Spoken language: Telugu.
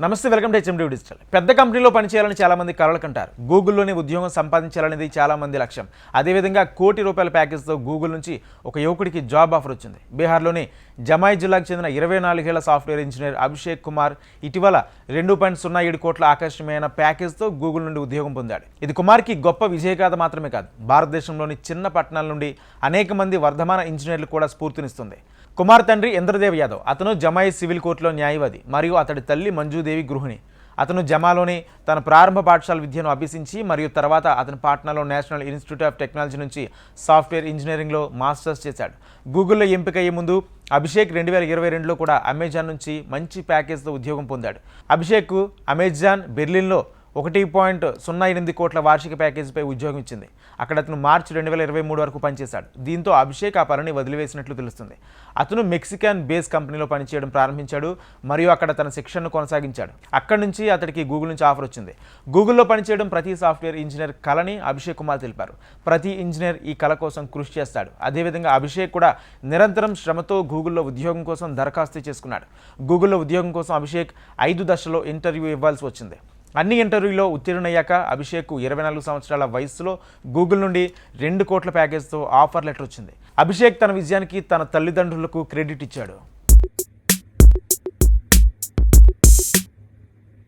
నమస్తే వెల్కమ్ టు హెచ్ఎండి డిజిటల్. పెద్ద కంపెనీలో పనిచేయాలని చాలామంది కలలకంటారు. గూగుల్లోనే ఉద్యోగం సంపాదించాలనేది చాలా మంది లక్ష్యం. అదేవిధంగా కోటి రూపాయల ప్యాకేజ్తో గూగుల్ నుంచి ఒక యువకుడికి జాబ్ ఆఫర్ వచ్చింది. బీహార్లోని జమాయి జిల్లాకు చెందిన ఇరవై నాలుగేళ్ళ సాఫ్ట్వేర్ ఇంజనీర్ అభిషేక్ కుమార్ ఇటీవల రెండు పాయింట్ సున్నా ఏడు కోట్ల ఆకర్షణీయమైన ప్యాకేజ్తో గూగుల్ నుండి ఉద్యోగం పొందాడు. ఇది కుమార్కి గొప్ప విజయగాథ మాత్రమే కాదు. భారతదేశంలోని చిన్న పట్టణాల నుండి అనేక మంది వర్ధమాన ఇంజనీర్లు కూడా స్ఫూర్తినిస్తుంది. కుమార్ తండ్రి ఇంద్రదేవ్ యాదవ్. అతను జమాయి సివిల్ కోర్టులో న్యాయవాది. మరియు అతడి తల్లి మంజుదేవి గృహిణి. అతను జమాలోని తన ప్రారంభ పాఠశాల విద్యను అభ్యసించి మరియు తర్వాత అతను పాట్నాలో నేషనల్ ఇన్స్టిట్యూట్ ఆఫ్ టెక్నాలజీ నుంచి సాఫ్ట్వేర్ ఇంజనీరింగ్లో మాస్టర్స్ చేశాడు. గూగుల్లో ఎంపికయ్యే ముందు అభిషేక్ రెండు వేల ఇరవై రెండులో కూడా అమెజాన్ నుంచి మంచి ప్యాకేజ్తో ఉద్యోగం పొందాడు. అభిషేక్ అమెజాన్ బెర్లిన్లో ఒకటి పాయింట్ సున్నా ఎనిమిది కోట్ల వార్షిక ప్యాకేజీపై ఉద్యోగం ఇచ్చింది. అక్కడ అతను మార్చి రెండు వేల ఇరవై మూడు వరకు పనిచేశాడు. దీంతో అభిషేక్ ఆ పనిని వదిలివేసినట్లు తెలుస్తుంది. అతను మెక్సికన్ బేస్ కంపెనీలో పనిచేయడం ప్రారంభించాడు మరియు అక్కడ తన శిక్షణను కొనసాగించాడు. అక్కడి నుంచి అతడికి గూగుల్ నుంచి ఆఫర్ వచ్చింది. గూగుల్లో పనిచేయడం ప్రతి సాఫ్ట్వేర్ ఇంజనీర్ కళని అభిషేక్ కుమార్ తెలిపారు. ప్రతి ఇంజనీర్ ఈ కళ కోసం కృషి చేస్తాడు. అదేవిధంగా అభిషేక్ కూడా నిరంతరం శ్రమతో గూగుల్లో ఉద్యోగం కోసం దరఖాస్తు చేసుకున్నాడు. గూగుల్లో ఉద్యోగం కోసం అభిషేక్ ఐదు దశలో ఇంటర్వ్యూ ఇవ్వాల్సి వచ్చింది. అన్ని ఇంటర్వ్యూలో ఉత్తీర్ణయ్యాక అభిషేక్ ఇరవై నాలుగు సంవత్సరాల వయసులో గూగుల్ నుండి రెండు కోట్ల ప్యాకేజ్తో ఆఫర్ లెటర్ వచ్చింది. అభిషేక్ తన విజయానికి తన తల్లిదండ్రులకు క్రెడిట్ ఇచ్చాడు.